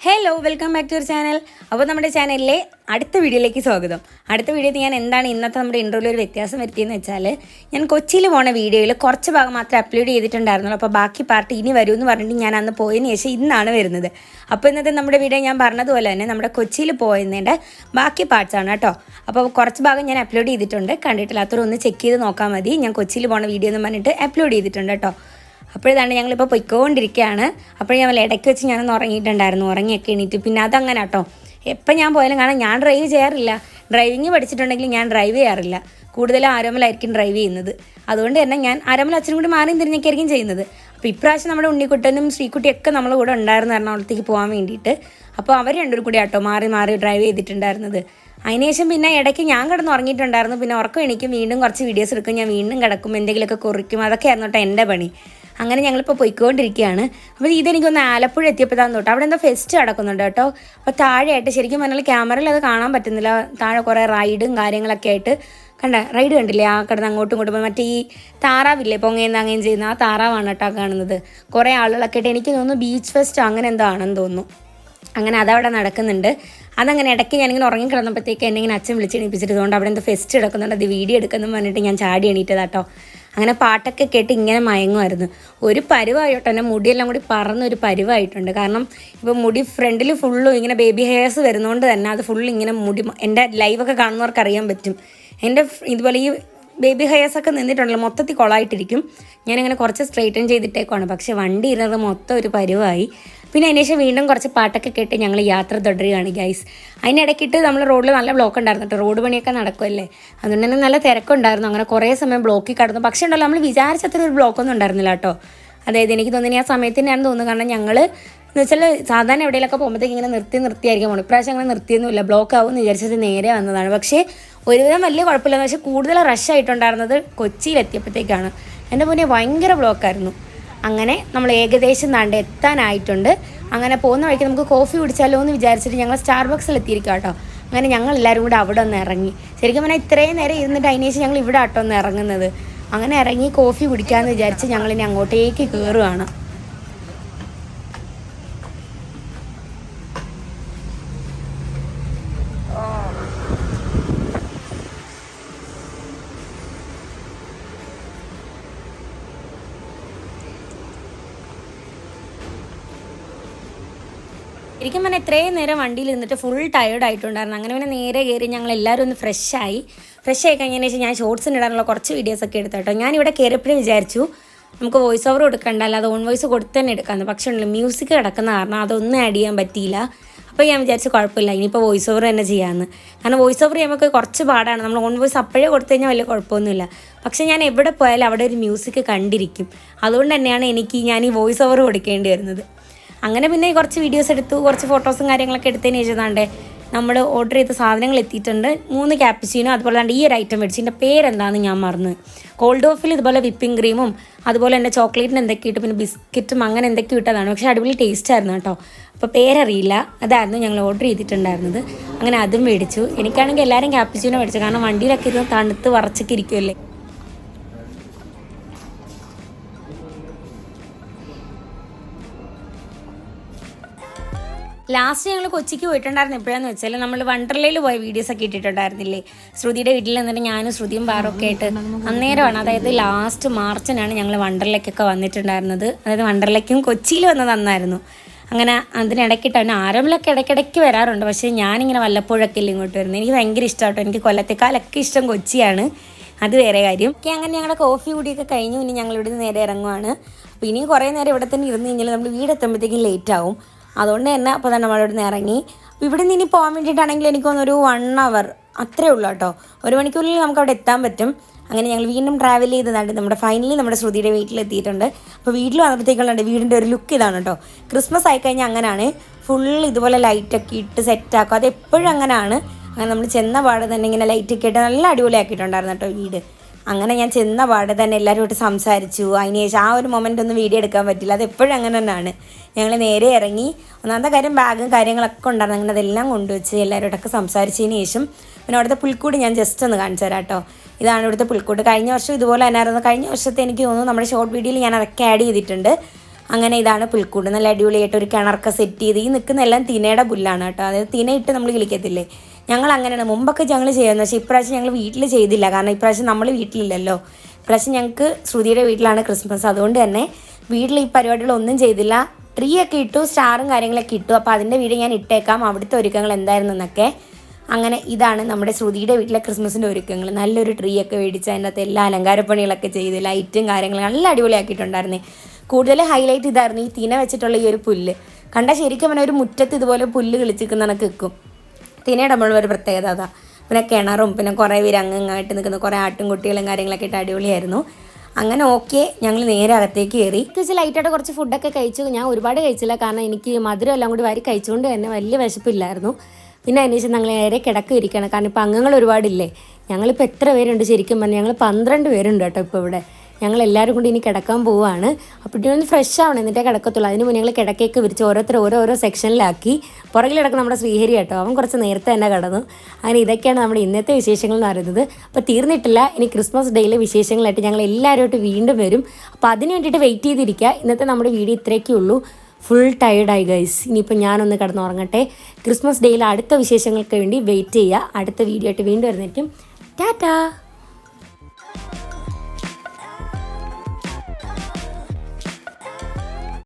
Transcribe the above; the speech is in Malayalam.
Hello welcome back to your channel അപ്പോൾ നമ്മുടെ ചാനലിലെ അടുത്ത വീഡിയോയിലേക്ക് സ്വാഗതം. അടുത്ത വീഡിയോയിൽ ഞാൻ എന്താണ് ഇന്നത്തെ നമ്മുടെ ഇന്റർവ്യൂവിൽ ഒരു വ്യത്യാസം വരുത്തിയെന്ന് വെച്ചാൽ ഞാൻ കൊച്ചിയിൽ പോണ വീഡിയോയിൽ കുറച്ച് ഭാഗം മാത്രമേ അപ്ലോഡ് ചെയ്തിട്ടുണ്ടായിരുന്നുള്ളൂ. അപ്പോൾ ബാക്കി പാർട്ട് ഇനി വരൂ എന്ന് പറഞ്ഞിട്ട് ഞാൻ അന്ന് പോയതിന് ശേഷം ഇന്നാണ് വരുന്നത്. അപ്പോൾ ഇന്നത്തെ നമ്മുടെ വീഡിയോ ഞാൻ പറഞ്ഞതുപോലെ തന്നെ നമ്മുടെ കൊച്ചിയിൽ പോയതിന്റെ ബാക്കി പാർട്സ് ആണ് കേട്ടോ. അപ്പോൾ കുറച്ച് ഭാഗം ഞാൻ അപ്ലോഡ് ചെയ്തിട്ടുണ്ട്. കണ്ടിട്ടില്ലാത്തവർ ഒന്ന് ചെക്ക് ചെയ്ത് നോക്കാൻ മതി. ഞാൻ കൊച്ചിയിൽ പോണ വീഡിയോ എന്ന് പറഞ്ഞിട്ട് അപ്ലോഡ് ചെയ്തിട്ടുണ്ട് കേട്ടോ. അപ്പോഴതാണ് ഞങ്ങളിപ്പോൾ പൊയ്ക്കൊണ്ടിരിക്കുകയാണ് അപ്പോൾ ഞാൻ ഇടയ്ക്ക് വെച്ച് ഞാനൊന്ന് ഉറങ്ങിയിട്ടുണ്ടായിരുന്നു. ഉറങ്ങിയൊക്കെ എണീറ്റ്. പിന്നെ അതങ്ങനെ കേട്ടോ. എപ്പോൾ ഞാൻ പോയാലും കാരണം ഞാൻ ഡ്രൈവ് ചെയ്യാറില്ല. ഡ്രൈവിങ് പഠിച്ചിട്ടുണ്ടെങ്കിൽ ഞാൻ ഡ്രൈവ് ചെയ്യാറില്ല. കൂടുതലും ആരോമലായിരിക്കും ഡ്രൈവ് ചെയ്യുന്നത്. അതുകൊണ്ട് തന്നെ ഞാൻ ആരോമൽ അച്ഛനും കൂടി മാറിയും തിരിഞ്ഞൊക്കെ ആയിരിക്കും ചെയ്യുന്നത്. അപ്പോൾ ഇപ്രാവശ്യം നമ്മുടെ ഉണ്ണിക്കുട്ടനും ശ്രീക്കുട്ടിയൊക്കെ നമ്മളെ കൂടെ ഉണ്ടായിരുന്നു എറണാകുളത്തേക്ക് പോകാൻ വേണ്ടിയിട്ട്. അപ്പോൾ അവർ രണ്ടുപേരും കൂടി ആട്ടോ മാറി മാറി ഡ്രൈവ് ചെയ്തിട്ടുണ്ടായിരുന്നത്. അതിനുശേഷം പിന്നെ ഇടയ്ക്ക് ഞാൻ കിടന്ന് ഉറങ്ങിയിട്ടുണ്ടായിരുന്നു. പിന്നെ ഉറക്കം എണീക്കും. വീണ്ടും കുറച്ച് വീഡിയോസ് എടുക്കും. ഞാൻ വീണ്ടും കിടക്കും. എന്തെങ്കിലുമൊക്കെ കുറിക്കും. അതൊക്കെയായിരുന്നു കേട്ടോ എന്റെ പണി. അങ്ങനെ ഞങ്ങളിപ്പോൾ പോയിക്കൊണ്ടിരിക്കുകയാണ്. അപ്പോൾ ഇതെനിക്കൊന്ന് ആലപ്പുഴ എത്തിയപ്പോഴാണ് തൊട്ട് അവിടെ എന്തോ ഫെസ്റ്റ് നടക്കുന്നുണ്ട് കേട്ടോ. അപ്പോൾ താഴെയായിട്ട് ശരിക്കും പറഞ്ഞാൽ ക്യാമറയിൽ അത് കാണാൻ പറ്റുന്നില്ല. താഴെ കുറേ റൈഡും കാര്യങ്ങളൊക്കെ ആയിട്ട് കണ്ട റൈഡ് കണ്ടില്ലേ? ആ കിടന്ന് അങ്ങോട്ടും ഇങ്ങോട്ടും മറ്റേ ഈ താറാവില്ലേ? പൊങ്ങയും താങ്ങയും ചെയ്യുന്ന ആ താറാവാണ് കേട്ടോ കാണുന്നത്. കുറേ ആളുകളൊക്കെ ആയിട്ട് എനിക്ക് തോന്നുന്നു ബീച്ച് ഫെസ്റ്റ് അങ്ങനെ എന്താണെന്ന് തോന്നുന്നു. അങ്ങനെ അതവിടെ നടക്കുന്നുണ്ട്. അതങ്ങനെ ഇടയ്ക്ക് ഞാനിങ്ങനെ ഉറങ്ങിക്കിടന്നപ്പോഴത്തേക്ക് എന്നെ ഇങ്ങനെ അച്ഛൻ വിളിച്ചെണീപ്പിച്ചിട്ട് അതുകൊണ്ട് അവിടെ എന്തോ ഫെസ്റ്റ് എടുക്കുന്നുണ്ട് അത് വീഡിയോ എടുക്കുന്നു പറഞ്ഞിട്ട് ഞാൻ ചാടി എണീറ്റതാട്ടോ അങ്ങനെ പാട്ടൊക്കെ കേട്ട് ഇങ്ങനെ മയങ്ങുമായിരുന്നു. ഒരു പരുവായിട്ടോ എന്റെ മുടിയെല്ലാം കൂടി പറന്നൊരു പരുവായിട്ടുണ്ട്. കാരണം ഇപ്പോൾ മുടി ഫ്രണ്ടിൽ ഫുള്ളും ഇങ്ങനെ ബേബി ഹെയർസ് വരുന്നതുകൊണ്ട് തന്നെ അത് ഫുള്ള് ഇങ്ങനെ മുടി എന്റെ ലൈവൊക്കെ കാണുന്നവർക്ക് അറിയാൻ പറ്റും. എന്റെ ഇതുപോലെ ഈ ബേബി ഹെയർസ് ഒക്കെ നിന്നിട്ടുണ്ടല്ലോ മൊത്തത്തിൽ കൊളായിട്ടിരിക്കും. ഞാനിങ്ങനെ കുറച്ച് സ്ട്രെയിറ്റൻ ചെയ്തിട്ടേക്കുവാണ്. പക്ഷേ വണ്ടി ഇരുന്നത് മൊത്തം ഒരു പരുവായി. പിന്നെ അതിന് ശേഷം വീണ്ടും കുറച്ച് പാട്ടൊക്കെ കേട്ട് ഞങ്ങൾ യാത്ര തുടരുകയാണ് ഗൈസ് അതിനിടയ്ക്കിട്ട് നമ്മൾ റോഡിൽ നല്ല ബ്ലോക്ക് ഉണ്ടായിരുന്നു കേട്ടോ. റോഡ് പണിയൊക്കെ നടക്കുമല്ലേ അതുകൊണ്ട് തന്നെ നല്ല തിരക്കുണ്ടായിരുന്നു. അങ്ങനെ കുറേ സമയം ബ്ലോക്കിൽ കിടന്നു. പക്ഷേ ഉണ്ടല്ലോ നമ്മൾ വിചാരിച്ചത്ര ഒരു ബ്ലോക്കൊന്നും ഉണ്ടായിരുന്നില്ല കേട്ടോ. അതായത് എനിക്ക് തോന്നുന്നു ആ സമയത്ത് തന്നെയാണെന്ന് തോന്നുന്നു. കാരണം ഞങ്ങൾ എന്ന് വെച്ചാൽ സാധാരണ എവിടെയെങ്കിലൊക്കെ പോകുമ്പോഴത്തേക്ക് ഇങ്ങനെ നിർത്തി നിർത്തിയായിരിക്കും. പോകണം ഇപ്രാവശ്യം അങ്ങനെ നിർത്തിയൊന്നുമില്ല. ബ്ലോക്ക് ആവും എന്ന് വിചാരിച്ചത് നേരെ വന്നതാണ്. പക്ഷേ ഒരുവിധം വലിയ കുഴപ്പമില്ല പക്ഷേ കൂടുതൽ റഷ് ആയിട്ടുണ്ടായിരുന്നത് കൊച്ചിയിലെത്തിയപ്പോഴത്തേക്കാണ്. എന്റെ മുന്നേ ഭയങ്കര ബ്ലോക്കായിരുന്നു അങ്ങനെ നമ്മൾ ഏകദേശം താണ്ട് എത്താനായിട്ടുണ്ട്. അങ്ങനെ പോകുന്ന വഴിക്ക് നമുക്ക് കോഫി കുടിച്ചാലോ എന്ന് വിചാരിച്ചിട്ട് ഞങ്ങൾ സ്റ്റാർബക്സിൽ എത്തിയിരിക്കാം കേട്ടോ അങ്ങനെ ഞങ്ങൾ എല്ലാവരും കൂടെ അവിടെ ഒന്ന് ഇറങ്ങി. ശരിക്കും പറഞ്ഞാൽ ഇത്രയും നേരം ഇരുന്നിട്ട് അതിനേശം ഞങ്ങൾ ഇവിടെ ആട്ടോ ഒന്ന് ഇറങ്ങുന്നത്. അങ്ങനെ ഇറങ്ങി കോഫി കുടിക്കാമെന്ന് വിചാരിച്ച് ഞങ്ങളിനി അങ്ങോട്ടേക്ക് കയറുകയാണ് ശരിക്കും പറഞ്ഞാൽ ഇത്രയും നേരം വണ്ടിയിൽ നിന്നിട്ട് ഫുൾ ടയേർഡ് ആയിട്ടുണ്ടായിരുന്നു. അങ്ങനെ പിന്നെ നേരെ കയറി ഞങ്ങൾ എല്ലാവരും ഒന്ന് ഫ്രഷ് ആയി. ഫ്രഷ് ആയി കഴിഞ്ഞതിന് ശേഷം ഞാൻ ഷോർട്സിന് ഇടാനുള്ള കുറച്ച് വീഡിയോസ് ഒക്കെ എടുത്തു കേട്ടോ. ഞാൻ ഇവിടെ കയറിയപ്പോഴേ വിചാരിച്ചു നമുക്ക് വോയിസ് ഓവർ കൊടുക്കണ്ട അല്ലാതെ ഓൺ വോയിസ് കൊടുത്ത് തന്നെ എടുക്കാമെന്ന് പക്ഷേ ഉണ്ടല്ലോ മ്യൂസിക് കിടക്കുന്ന കാരണം അതൊന്നും ആഡ് ചെയ്യാൻ പറ്റിയില്ല. അപ്പോൾ ഞാൻ വിചാരിച്ചു കുഴപ്പമില്ല ഇനിയിപ്പോൾ വോയിസ് ഓവർ തന്നെ ചെയ്യാമെന്ന് കാരണം വോയിസ് ഓവർ നമുക്ക് കുറച്ച് പാടാണ്. നമ്മൾ ഓൺ വോയിസ് അപ്പോഴേ കൊടുത്തു കഴിഞ്ഞാൽ വലിയ കുഴപ്പമൊന്നുമില്ല. പക്ഷേ ഞാൻ എവിടെ പോയാലും അവിടെ ഒരു മ്യൂസിക് കണ്ടിരിക്കും. അതുകൊണ്ട് തന്നെയാണ് എനിക്ക് ഞാൻ ഈ വോയിസ് ഓവർ കൊടുക്കേണ്ടി വരുന്നത്. അങ്ങനെ പിന്നെ കുറച്ച് വീഡിയോസ് എടുത്തു കുറച്ച് ഫോട്ടോസും കാര്യങ്ങളൊക്കെ എടുത്തതിന് ശേഷം നമ്മൾ ഓർഡർ ചെയ്ത സാധനങ്ങൾ എത്തിയിട്ടുണ്ട്. മൂന്ന് ക്യാപ്സീനും അതുപോലെ തന്നെ ഈ ഒരു ഐറ്റം മേടിച്ചു. ഇതിന്റെ പേരെന്താണെന്ന് ഞാൻ മറന്നു. കോൾഡ് ഓഫിൽ ഇതുപോലെ വിപ്പിംഗ് ക്രീമും അതുപോലെ തന്നെ ചോക്ലേറ്റിന് എന്തൊക്കെ ഇട്ട് പിന്നെ ബിസ്ക്കറ്റും അങ്ങനെ എന്തൊക്കെ ഇട്ടതാണ്. പക്ഷേ അടിപൊളി ടേസ്റ്റ് ആയിരുന്നു കേട്ടോ. അപ്പോൾ പേരറിയില്ല. അതായിരുന്നു ഞങ്ങൾ ഓർഡർ ചെയ്തിട്ടുണ്ടായിരുന്നത്. അങ്ങനെ അതും മേടിച്ചു. എനിക്കാണെങ്കിൽ എല്ലാവരും ക്യാപ്സീനോ മേടിച്ചു. കാരണം വണ്ടിയിലൊക്കെ ഇരുന്ന് തണുത്ത് വറച്ചൊക്കെ ഇരിക്കുമല്ലേ ലാസ്റ്റ് ഞങ്ങൾ കൊച്ചിക്ക് പോയിട്ടുണ്ടായിരുന്നു. എപ്പോഴാന്ന് വെച്ചാൽ നമ്മൾ വണ്ടർലയിൽ പോയ വീഡിയോസ് ഒക്കെ ഇട്ടിട്ടുണ്ടായിരുന്നില്ലേ? ശ്രുതിയുടെ വീട്ടിൽ നിന്നിട്ട് ഞാനും ശ്രുതിയും ബാറൊക്കെ ആയിട്ട് അന്നേരമാണ്. അതായത് ലാസ്റ്റ് മാർച്ചിനാണ് ഞങ്ങൾ വണ്ടർലയ്ക്കൊക്കെ വന്നിട്ടുണ്ടായിരുന്നത്. അതായത് വണ്ടർലയ്ക്കും കൊച്ചിയിൽ വന്നത് അന്നായിരുന്നു. അങ്ങനെ അതിനിടയ്ക്കിട്ടാണ് ആരംഭിലൊക്കെ ഇടയ്ക്കിടയ്ക്ക് വരാറുണ്ട്. പക്ഷേ ഞാനിങ്ങനെ വല്ലപ്പോഴൊക്കെ ഇല്ല ഇങ്ങോട്ട് വരുന്നത്. എനിക്ക് ഭയങ്കര ഇഷ്ടമാട്ടോ എനിക്ക് കൊല്ലത്തേക്കാളൊക്കെ ഇഷ്ടം കൊച്ചിയാണ്. അത് വേറെ കാര്യം. ഒക്കെ അങ്ങനെ ഞങ്ങളുടെ കോഫി കൂടിയൊക്കെ കഴിഞ്ഞു. ഇനി ഞങ്ങൾ ഇവിടുന്ന് നേരെ ഇറങ്ങുവാണ്. അപ്പോൾ ഇനിയും കുറേ നേരം ഇവിടെ തന്നെ ഇരുന്ന് കഴിഞ്ഞാൽ നമ്മൾ വീടെത്തുമ്പോഴത്തേക്കും ലേറ്റ് ആവും. അതുകൊണ്ട് തന്നെ അപ്പോൾ തന്നെ നമ്മൾ നിന്ന് ഇറങ്ങി. ഇവിടെ നിന്ന് ഇനി പോകാൻ വേണ്ടിയിട്ടാണെങ്കിൽ എനിക്ക് തോന്നുന്നു ഒരു വൺ അവർ അത്രേ ഉള്ളൂ കേട്ടോ. ഒരു മണിക്കൂറിൽ നമുക്ക് അവിടെ എത്താൻ പറ്റും. അങ്ങനെ ഞങ്ങൾ വീണ്ടും ട്രാവൽ ചെയ്തതാണ് നമ്മുടെ ഫൈനലി നമ്മുടെ ശ്രുതിയുടെ വീട്ടിലെത്തിയിട്ടുണ്ട്. അപ്പോൾ വീട്ടിൽ വന്നപ്പോഴത്തേക്കുള്ള വീടിന്റെ ഒരു ലുക്ക് ഇതാണ് കേട്ടോ. ക്രിസ്മസ് ആയി കഴിഞ്ഞാൽ അങ്ങനെയാണ് ഫുൾ ഇതുപോലെ ലൈറ്റൊക്കെ ഇട്ട് സെറ്റാക്കും അത് എപ്പോഴും അങ്ങനെയാണ് അങ്ങനെ നമ്മൾ ചെന്ന പാടെ തന്നെ ഇങ്ങനെ ലൈറ്റൊക്കെ ഇട്ട് നല്ല അടിപൊളിയാക്കിയിട്ടുണ്ടായിരുന്നു കേട്ടോ വീട്. അങ്ങനെ ഞാൻ ചെന്ന പാടെ തന്നെ എല്ലാവരുമായിട്ട് സംസാരിച്ചു. അതിന് ശേഷം ആ ഒരു മൊമെന്റ് ഒന്നും വീഡിയോ എടുക്കാൻ പറ്റില്ല. അത് എപ്പോഴും അങ്ങനെ തന്നെയാണ്. ഞങ്ങൾ നേരെ ഇറങ്ങി. ഒന്നാമത്തെ കാര്യം ബാഗും കാര്യങ്ങളൊക്കെ ഉണ്ടായിരുന്നു. അങ്ങനെ അതെല്ലാം കൊണ്ടുവച്ച് എല്ലാവരോടൊക്കെ സംസാരിച്ചതിന് ശേഷം പിന്നെ അവിടുത്തെ പുൽക്കൂട് ഞാൻ ജസ്റ്റ് ഒന്ന് കാണിച്ചു തരാം കേട്ടോ. ഇതാണ് ഇവിടുത്തെ പുൽക്കൂട്. കഴിഞ്ഞ വർഷം ഇതുപോലെ തന്നെയായിരുന്നു. കഴിഞ്ഞ വർഷത്തെ എനിക്ക് തോന്നുന്നു നമ്മുടെ ഷോർട്ട് വീഡിയോയിൽ ഞാൻ അതൊക്കെ ആഡ് ചെയ്തിട്ടുണ്ട്. അങ്ങനെ ഇതാണ് പുൽക്കൂട്. നല്ല അടിപൊളിയായിട്ട് ഒരു കിണറൊക്കെ സെറ്റ് ചെയ്ത് ഈ നിൽക്കുന്ന എല്ലാം തിനയുടെ പുല്ലാണ് കേട്ടോ. അതായത് തിനയിട്ട് നമ്മൾ കിളിക്കത്തില്ലേ? ഞങ്ങൾ അങ്ങനെയാണ് മുമ്പൊക്കെ ഞങ്ങൾ ചെയ്യുന്നത് പക്ഷേ ഇപ്രാവശ്യം ഞങ്ങൾ വീട്ടിൽ ചെയ്തില്ല. കാരണം ഇപ്രാവശ്യം നമ്മൾ വീട്ടിലില്ലല്ലോ. ഇപ്രാവശ്യം ഞങ്ങൾക്ക് ശ്രുതിയുടെ വീട്ടിലാണ് ക്രിസ്മസ്. അതുകൊണ്ട് തന്നെ വീട്ടിൽ ഈ പരിപാടികളൊന്നും ചെയ്തില്ല. ട്രീ ഒക്കെ ഇട്ടു സ്റ്റാറും കാര്യങ്ങളൊക്കെ ഇട്ടു. അപ്പോൾ അതിന്റെ വീഡിയോ ഞാൻ ഇട്ടേക്കാം. അവിടുത്തെ ഒരുക്കങ്ങൾ എന്തായിരുന്നു എന്നൊക്കെ. അങ്ങനെ ഇതാണ് നമ്മുടെ ശ്രുതിയുടെ വീട്ടിലെ ക്രിസ്മസിന്റെ ഒരുക്കങ്ങൾ. നല്ലൊരു ട്രീ ഒക്കെ മേടിച്ച് അതിന്റെ അകത്ത് എല്ലാ അലങ്കാരപ്പണികളൊക്കെ ചെയ്ത് ലൈറ്റും കാര്യങ്ങളും നല്ല അടിപൊളിയാക്കിയിട്ടുണ്ടായിരുന്നേ. കൂടുതൽ ഹൈലൈറ്റ് ഇതായിരുന്നു. ഈ തിന വെച്ചിട്ടുള്ള ഈ ഒരു പുല്ല്. കണ്ടാൽ ശരിക്കും പറഞ്ഞാൽ ഒരു മുറ്റത്ത് ഇതുപോലെ പുല്ല് കിളിച്ചിരിക്കുന്ന കണക്ക് നിൽക്കും തിനയുടെ നമ്മളുടെ ഒരു പ്രത്യേകത അതാ. പിന്നെ കിണറും പിന്നെ കുറേ പേര് അങ്ങായിട്ട് നിൽക്കുന്ന. കുറേ ആട്ടുംകുട്ടികളും കാര്യങ്ങളൊക്കെ ഇട്ട് അടിപൊളിയായിരുന്നു. അങ്ങനെ ഓക്കെ ഞങ്ങൾ നേരെ അകത്തേക്ക് കയറി. കുറച്ച് ലൈറ്റായിട്ട് കുറച്ച് ഫുഡൊക്കെ കഴിച്ചു. ഞാൻ ഒരുപാട് കഴിച്ചില്ല. കാരണം എനിക്ക് മധുരം എല്ലാം കൂടി വാരി കഴിച്ചുകൊണ്ട് തന്നെ വലിയ വിശപ്പില്ലായിരുന്നു. പിന്നെ അതിന് ശേഷം ഞങ്ങൾ നേരെ കിടക്ക ഇരിക്കണം കാരണം ഇപ്പോൾ അംഗങ്ങൾ ഒരുപാടില്ലേ? ഞങ്ങളിപ്പോൾ എത്ര പേരുണ്ട്? ശരിക്കും പറഞ്ഞാൽ ഞങ്ങൾ പന്ത്രണ്ട് പേരുണ്ട് കേട്ടോ ഇപ്പോൾ ഇവിടെ. ഞങ്ങൾ എല്ലാവരും കൂടി ഇനി കിടക്കാൻ പോവുകയാണ് അപ്പോൾ ഒന്ന് ഫ്രഷ് ആവണം എന്നിട്ടേ കിടക്കത്തുള്ളൂ. അതിന് മുന്നേ ഞങ്ങൾ കിടക്കയൊക്കെ വിരിച്ച് ഓരോരുത്തർ ഓരോരോ സെക്ഷനിലാക്കി പുറകിൽ കിടക്കുന്ന നമ്മുടെ ശ്രീഹരി കേട്ടോ അവൻ കുറച്ച് നേരത്തെ തന്നെ കിടന്നു. അങ്ങനെ ഇതൊക്കെയാണ് നമ്മുടെ ഇന്നത്തെ വിശേഷങ്ങൾ എന്ന് പറയുന്നത്. അപ്പോൾ തീർന്നിട്ടില്ല ഇനി ക്രിസ്മസ് ഡേയിലെ വിശേഷങ്ങളായിട്ട് ഞങ്ങൾ എല്ലാവരുമായിട്ട് വീണ്ടും വരും. അപ്പോൾ അതിന് വേണ്ടിയിട്ട് വെയിറ്റ് ചെയ്തിരിക്കുക. ഇന്നത്തെ നമ്മുടെ വീഡിയോ ഇത്രയൊക്കെ ഉള്ളൂ. ഫുൾ ടയർഡായി ഗൈസ് ഇനിയിപ്പോൾ ഞാനൊന്ന് കിടന്ന് ഉറങ്ങട്ടെ ക്രിസ്മസ് ഡേയിലെ അടുത്ത വിശേഷങ്ങൾക്ക് വേണ്ടി വെയിറ്റ് ചെയ്യുക. അടുത്ത വീഡിയോ ആയിട്ട് വീണ്ടും വരുന്നിട്ടും ടാറ്റാ!